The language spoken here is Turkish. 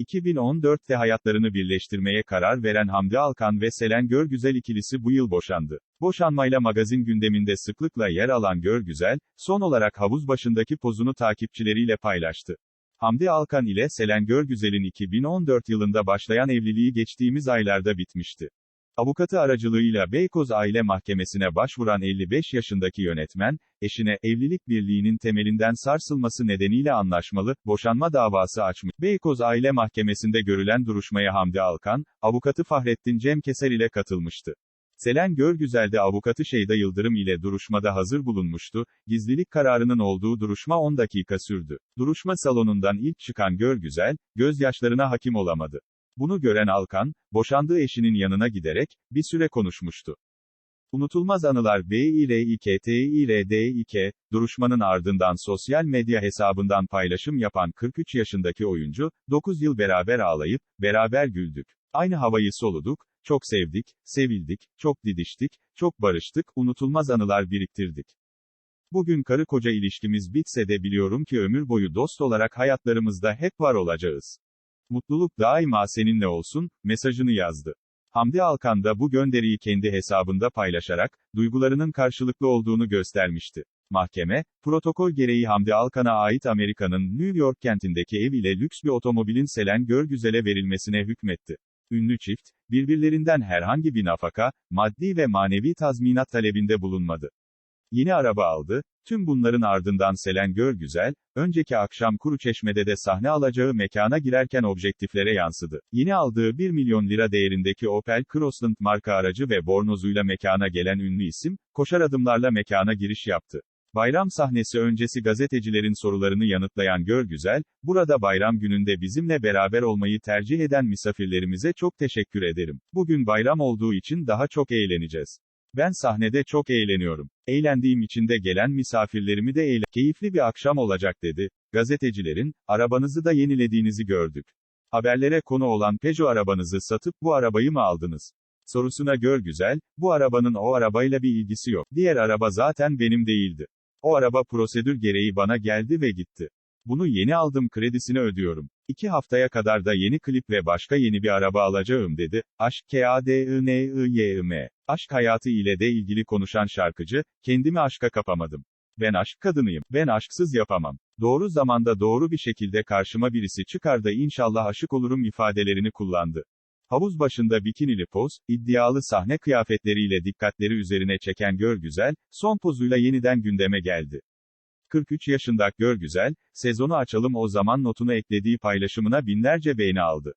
2014'te hayatlarını birleştirmeye karar veren Hamdi Alkan ve Selen Görgüzel ikilisi bu yıl boşandı. Boşanmayla magazin gündeminde sıklıkla yer alan Görgüzel, son olarak havuz başındaki pozunu takipçileriyle paylaştı. Hamdi Alkan ile Selen Görgüzel'in 2014 yılında başlayan evliliği geçtiğimiz aylarda bitmişti. Avukatı aracılığıyla Beykoz Aile Mahkemesi'ne başvuran 55 yaşındaki yönetmen, eşine, evlilik birliğinin temelinden sarsılması nedeniyle anlaşmalı, boşanma davası açmış. Beykoz Aile Mahkemesi'nde görülen duruşmaya Hamdi Alkan, avukatı Fahrettin Cem Keser ile katılmıştı. Selen Görgüzel de avukatı Şeyda Yıldırım ile duruşmada hazır bulunmuştu, gizlilik kararının olduğu duruşma 10 dakika sürdü. Duruşma salonundan ilk çıkan Görgüzel, gözyaşlarına hakim olamadı. Bunu gören Alkan, boşandığı eşinin yanına giderek, bir süre konuşmuştu. Unutulmaz anılar BİRİKTİRDİK, duruşmanın ardından sosyal medya hesabından paylaşım yapan 43 yaşındaki oyuncu, 9 yıl beraber ağlayıp, beraber güldük. Aynı havayı soluduk, çok sevdik, sevildik, çok didiştik, çok barıştık, unutulmaz anılar biriktirdik. Bugün karı koca ilişkimiz bitse de biliyorum ki ömür boyu dost olarak hayatlarımızda hep var olacağız. Mutluluk daima seninle olsun, mesajını yazdı. Hamdi Alkan da bu gönderiyi kendi hesabında paylaşarak, duygularının karşılıklı olduğunu göstermişti. Mahkeme, protokol gereği Hamdi Alkan'a ait Amerika'nın New York kentindeki ev ile lüks bir otomobilin Selen Görgüzel'e verilmesine hükmetti. Ünlü çift, birbirlerinden herhangi bir nafaka, maddi ve manevi tazminat talebinde bulunmadı. Yeni araba aldı, tüm bunların ardından Selen Görgüzel, önceki akşam Kuruçeşme'de de sahne alacağı mekana girerken objektiflere yansıdı. Yeni aldığı 1 milyon lira değerindeki Opel Crossland marka aracı ve bornozuyla mekana gelen ünlü isim, koşar adımlarla mekana giriş yaptı. Bayram sahnesi öncesi gazetecilerin sorularını yanıtlayan Görgüzel, burada bayram gününde bizimle beraber olmayı tercih eden misafirlerimize çok teşekkür ederim. Bugün bayram olduğu için daha çok eğleneceğiz. Ben sahnede çok eğleniyorum. Eğlendiğim için de gelen misafirlerimi de eğlen... Keyifli bir akşam olacak dedi. Gazetecilerin, arabanızı da yenilediğinizi gördük. Haberlere konu olan Peugeot arabanızı satıp bu arabayı mı aldınız? Sorusuna gör güzel, bu arabanın o arabayla bir ilgisi yok. Diğer araba zaten benim değildi. O araba prosedür gereği bana geldi ve gitti. Bunu yeni aldım kredisini ödüyorum. İki haftaya kadar da yeni klip ve başka yeni bir araba alacağım dedi. Aşk K-A-D-I-N-I-Y-I-M. Aşk hayatı ile de ilgili konuşan şarkıcı, kendimi aşka kapamadım. Ben aşk kadınıyım. Ben aşksız yapamam. Doğru zamanda doğru bir şekilde karşıma birisi çıkar da inşallah aşık olurum ifadelerini kullandı. Havuz başında bikinili poz, iddialı sahne kıyafetleriyle dikkatleri üzerine çeken Görgüzel, son pozuyla yeniden gündeme geldi. 43 yaşında Görgüzel, sezonu açalım o zaman notunu eklediği paylaşımına binlerce beğeni aldı.